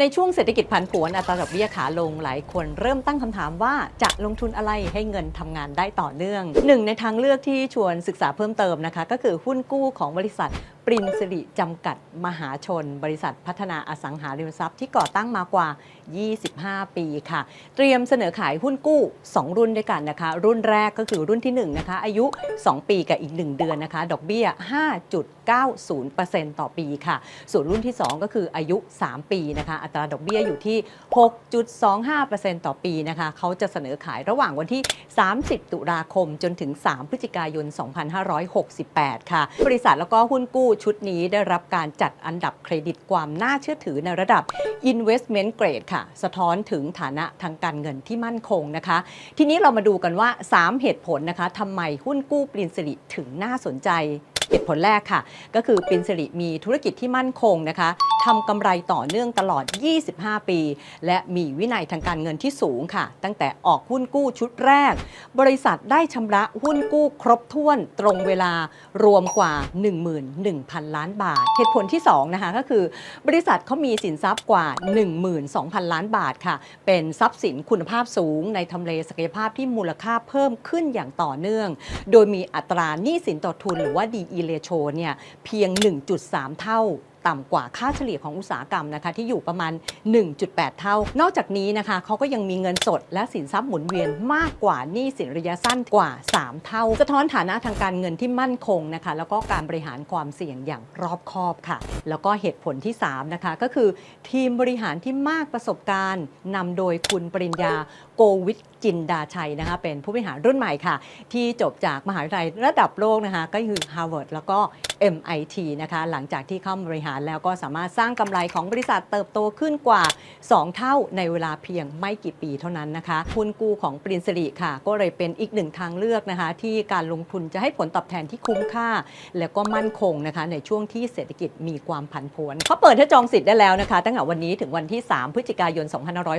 ในช่วงเศรษฐกิจผันผวนอัตราดอกเบี้ยขาลงหลายคนเริ่มตั้งคำถามว่าจะลงทุนอะไรให้เงินทำงานได้ต่อเนื่อง หนึ่งในทางเลือกที่ชวนศึกษาเพิ่มเติมนะคะ ก็คือหุ้นกู้ของบริษัทปรินสิริจำกัดมหาชน บริษัทพัฒนาอสังหาริมทรัพย์ที่ก่อตั้งมากว่า 25 ปีค่ะ เตรียมเสนอขายหุ้นกู้ 2 รุ่นด้วยกันนะคะ รุ่นแรกก็คือรุ่นที่ 1 นะคะ อายุ 2 ปีกับอีก 1 เดือนนะคะ ดอกเบี้ย 5.90%ต่อปีค่ะ ส่วนรุ่นที่ 2 ก็คืออายุ 3 ปีนะคะ อัตราดอกเบี้ยอยู่ที่ 6.25%ต่อปีนะคะเขาจะเสนอขายระหว่างวันที่ 30 ตุลาคมจนถึง 3 พฤศจิกายน 2568 ค่ะ บริษัทแล้วก็หุ้นกู้ชุดนี้ได้รับการจัดอันดับเครดิตความน่าเชื่อถือในระดับ Investment Grade ค่ะ สะท้อนถึงฐานะทางการเงินที่มั่นคงนะคะ ทีนี้เรามาดูกันว่า 3 เหตุผลนะคะทำไมหุ้นกู้ปรินสิริถึงน่าสนใจเหตุผลแรกค่ะ ก็คือปรินสิริมีธุรกิจที่มั่นคงนะคะทำกำไรต่อเนื่องตลอด 25 ปี และมีวินัยทางการเงินที่สูงค่ะ ตั้งแต่ออกหุ้นกู้ชุดแรก บริษัทได้ชำระหุ้นกู้ครบถ้วนตรงเวลารวมกว่า 11,000 ล้านบาท เหตุผลที่ 2 นะคะก็คือ บริษัทเขามีสินทรัพย์กว่า 12,000 ล้านบาทค่ะ เป็นทรัพย์สินคุณภาพสูง ในทำเลศักยภาพที่มูลค่าเพิ่มขึ้นอย่างต่อเนื่อง โดยมีอัตราหนี้สินต่อทุนหรือว่า DE ratio เนี่ยเพียง 1.3 เท่า ต่ำกว่าค่าเฉลี่ยของอุตสาหกรรมนะคะที่อยู่ประมาณ 1.8 เท่า นอกจากนี้นะคะเขาก็ยังมีเงินสดและสินทรัพย์หมุนเวียนมากกว่าหนี้สินระยะสั้นกว่า 3 เท่า สะท้อนฐานะทางการเงินที่มั่นคงนะคะแล้วก็การบริหารความเสี่ยงอย่างรอบคอบค่ะ แล้วก็เหตุผลที่ 3 นะคะ ก็คือทีมบริหารที่มากประสบการณ์นำโดยคุณปริญญาโกวิทจินดาชัยนะคะเป็นผู้บริหารรุ่นใหม่ค่ะ ที่จบจากมหาวิทยาลัยระดับโลกนะคะก็คือ Harvard แล้วก็ MIT นะคะ หลังจากที่เข้าบริหารแล้วก็สามารถสร้างกำไรของบริษัทเติบโตขึ้นกว่า 2 เท่าในเวลาเพียงไม่กี่ปีเท่านั้นนะคะหุ้นกู้ของปรินสิริค่ะ ก็เลยเป็นอีกหนึ่งทางเลือกนะคะ ที่การลงทุนจะให้ผลตอบแทนที่คุ้มค่า แล้วก็มั่นคงนะคะ ในช่วงที่เศรษฐกิจมีความผันผวนเขาเปิดให้จองสิทธิ์ได้แล้วนะคะ ตั้งแต่วันนี้ถึงวันที่ 3 พฤศจิกายน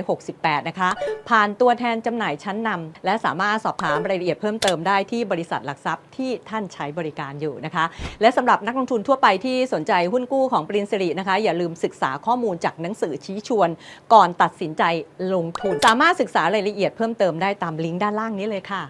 2568 นะคะ ผ่านตัวแทนจำหน่ายชั้นนำและสามารถสอบถามรายละเอียดเพิ่มเติมได้ที่บริษัทหลักทรัพย์ที่ท่านใช้บริการอยู่นะคะ และสำหรับรับนักลงทุนทั่วไปที่สนใจหุ้นกู้ของปรินสิรินะคะ อย่าลืมศึกษาข้อมูลจากหนังสือชี้ชวน ก่อนตัดสินใจลงทุน สามารถศึกษารายละเอียดเพิ่มเติมได้ตามลิงก์ด้านล่างนี้เลยค่ะ